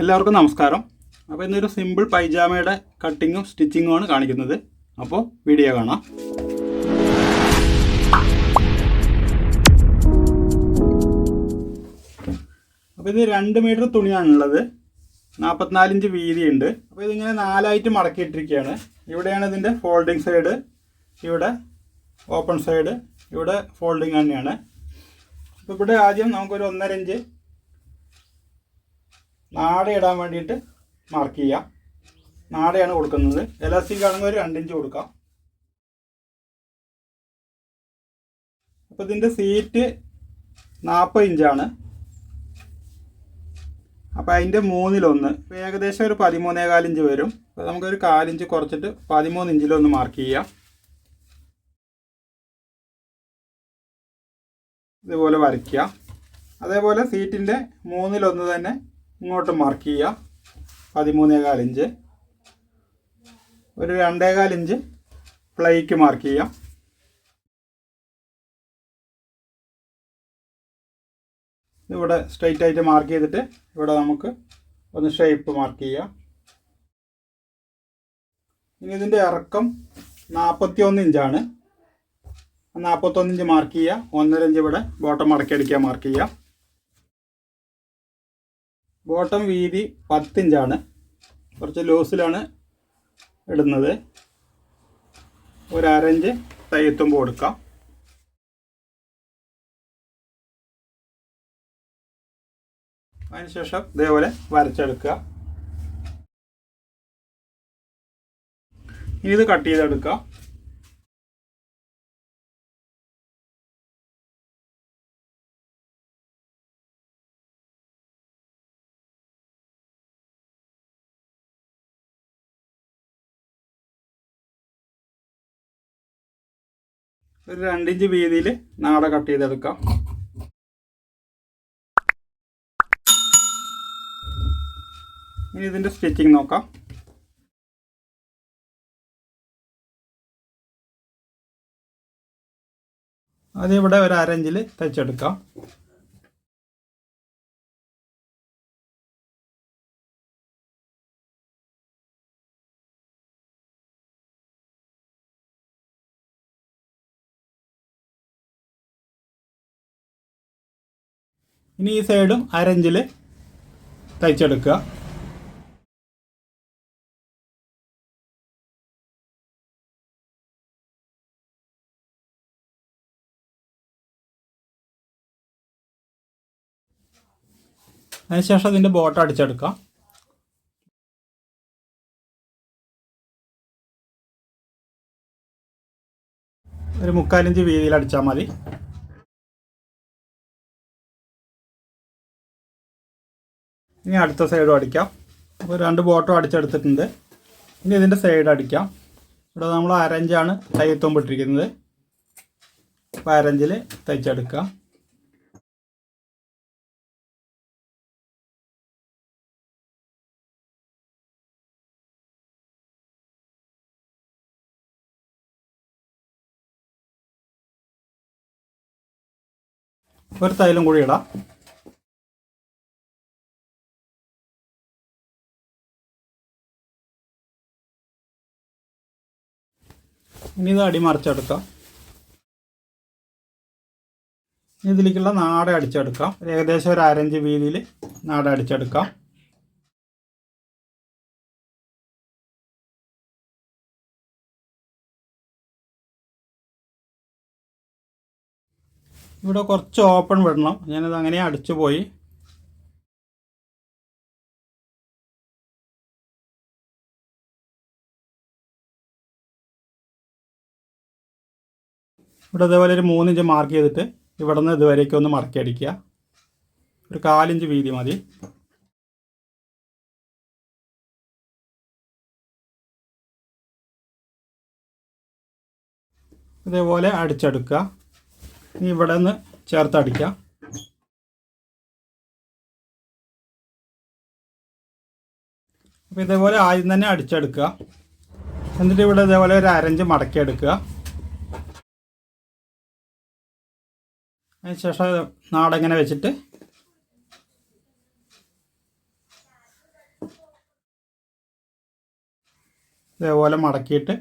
എല്ലാവർക്കും നമസ്കാരം. അപ്പോൾ ഇന്നൊരു സിമ്പിൾ പൈജാമയുടെ കട്ടിങ്ങും സ്റ്റിച്ചിങ്ങും ആണ് കാണിക്കുന്നത്. അപ്പോൾ വീഡിയോ കാണാം. അപ്പോൾ ഇത് രണ്ട് മീറ്റർ തുണിയാണുള്ളത് നാൽപ്പത്തിനാലിഞ്ച് വീതിയുണ്ട്. അപ്പോൾ ഇതിങ്ങനെ നാലായിട്ട് മടക്കിയിട്ടിരിക്കുകയാണ്. ഇവിടെയാണ് ഇതിന്റെ ഫോൾഡിങ് സൈഡ് ഇവിടെ ഓപ്പൺ സൈഡ് ഇവിടെ ഫോൾഡിങ് തന്നെയാണ്. അപ്പോൾ ഇവിടെ ആദ്യം നമുക്കൊരു ഒന്നര ഇഞ്ച് നാട ഇടാൻ വേണ്ടിയിട്ട് മാർക്ക് ചെയ്യാം. നാടയാണ് കൊടുക്കുന്നത്. എലാസ്റ്റിക് ആണെങ്കിൽ ഒരു രണ്ടിഞ്ച് കൊടുക്കാം. അപ്പോൾ ഇതിന്റെ സീറ്റ് നാൽപ്പത് ഇഞ്ചാണ് അപ്പോൾ അതിന്റെ മൂന്നിലൊന്ന്. ഏകദേശം ഒരു പതിമൂന്നേകാൽ ഇഞ്ച് വരും. അപ്പോൾ നമുക്കൊരു കാലിഞ്ച് കുറച്ചിട്ട് പതിമൂന്ന് ഇഞ്ചിലൊന്ന് മാർക്ക് ചെയ്യാം. ഇതുപോലെ വരയ്ക്കുക. അതേപോലെ സീറ്റിന്റെ മൂന്നിലൊന്ന് തന്നെ ഇങ്ങോട്ട് മാർക്ക് ചെയ്യുക. പതിമൂന്നേകാൽ ഇഞ്ച്. ഒരു രണ്ടേകാൽ ഇഞ്ച് പ്ലൈക്ക് മാർക്ക് ചെയ്യാം ഇവിടെ സ്ട്രെയിറ്റ് ആയിട്ട് മാർക്ക് ചെയ്തിട്ട് ഇവിടെ നമുക്ക് ഒന്ന് ഷേപ്പ് മാർക്ക് ചെയ്യാം ഇനി ഇതിന്റെ ഇറക്കം നാൽപ്പത്തി ഒന്ന് ഇഞ്ചാണ് നാൽപ്പത്തൊന്ന് ഇഞ്ച് മാർക്ക് ചെയ്യുക. ഒന്നര ഇഞ്ച് ഇവിടെ ബോട്ടം മടക്കിയടിക്കാൻ മാർക്ക് ചെയ്യാം ബോട്ടം വീതി പത്തിഞ്ചാണ്. കുറച്ച് ലൂസിലാണ് ഇടുന്നത്. ഒരു അരഞ്ച് തയ്യത്തുമ്പോൾ കൊടുക്കാം അതിനുശേഷം ഇതേപോലെ വരച്ചെടുക്കുക. ഇനി ഇത് കട്ട് ചെയ്തെടുക്കുക ഒരു രണ്ടിഞ്ച് വീതിയിൽ നാട കട്ട് ചെയ്തെടുക്കാം. ഇനി ഇതിന്റെ സ്റ്റിച്ചിങ് നോക്കാം. അതിവിടെ ഒരു അരഞ്ചിൽ തയ്ച്ചെടുക്കാം. ഇനി ഈ സൈഡും അരഞ്ചിൽ തയ്ച്ചെടുക്കുക. അതിനുശേഷം അതിന്റെ ബോട്ട് അടിച്ചെടുക്കാം. ഒരു മുക്കാലിഞ്ച് വീതിയിൽ അടിച്ചാൽ മതി. ഇനി അടുത്ത സൈഡും അടിക്കാം. അപ്പോൾ രണ്ട് ബോട്ടും അടിച്ചെടുത്തിട്ടുണ്ട്. ഇനി ഇതിന്റെ സൈഡ് അടിക്കാം. ഇവിടെ നമ്മൾ അരഞ്ചാണ് തയ്യത്തുമ്പിട്ടിരിക്കുന്നത് അപ്പോൾ അരഞ്ചിൽ തയ്ച്ചെടുക്കാം. ഒരു തൈലും കൂടി ഇടാം. ഇനി ഇത് അടിമറിച്ചെടുക്കാം ഇനി ഇതിലേക്കുള്ള നാട അടിച്ചെടുക്കാം. ഏകദേശം ഒരു അരഞ്ച് വീതിയിൽ നാട അടിച്ചെടുക്കാം. ഇവിടെ കുറച്ച് ഓപ്പൺ വിടണം. ഞാനത് അങ്ങനെ അടിച്ചു പോയി ഇവിടെ അതേപോലെ ഒരു മൂന്നിഞ്ച് മാർക്ക് ചെയ്തിട്ട് ഇവിടെ നിന്ന് ഇതുവരേക്കും ഒന്ന് മടക്കി അടിക്കുക ഒരു കാലിഞ്ച് വീതി മതി. ഇതേപോലെ അടിച്ചെടുക്കുക. ഇനി ഇവിടെ നിന്ന് ചേർത്ത് അടിക്കുക അപ്പോൾ ഇതേപോലെ ആദ്യം തന്നെ അടിച്ചെടുക്കുക. എന്നിട്ട് ഇവിടെ ഇതേപോലെ ഒരു അരഞ്ച് മടക്കി അതിനുശേഷം നാടങ്ങനെ വെച്ചിട്ട് ഇതേപോലെ മടക്കിയിട്ട്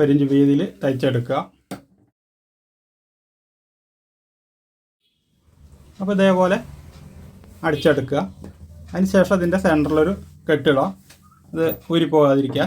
ഒരിഞ്ച് വീതിയിൽ തയ്ച്ചെടുക്കുക. അപ്പോൾ ഇതേപോലെ അടിച്ചെടുക്കുക. അതിന് ശേഷം അതിന്റെ സെന്ററിലൊരു കെട്ടിടുക ഇത് ഊരിപ്പോകാതിരിക്കുക.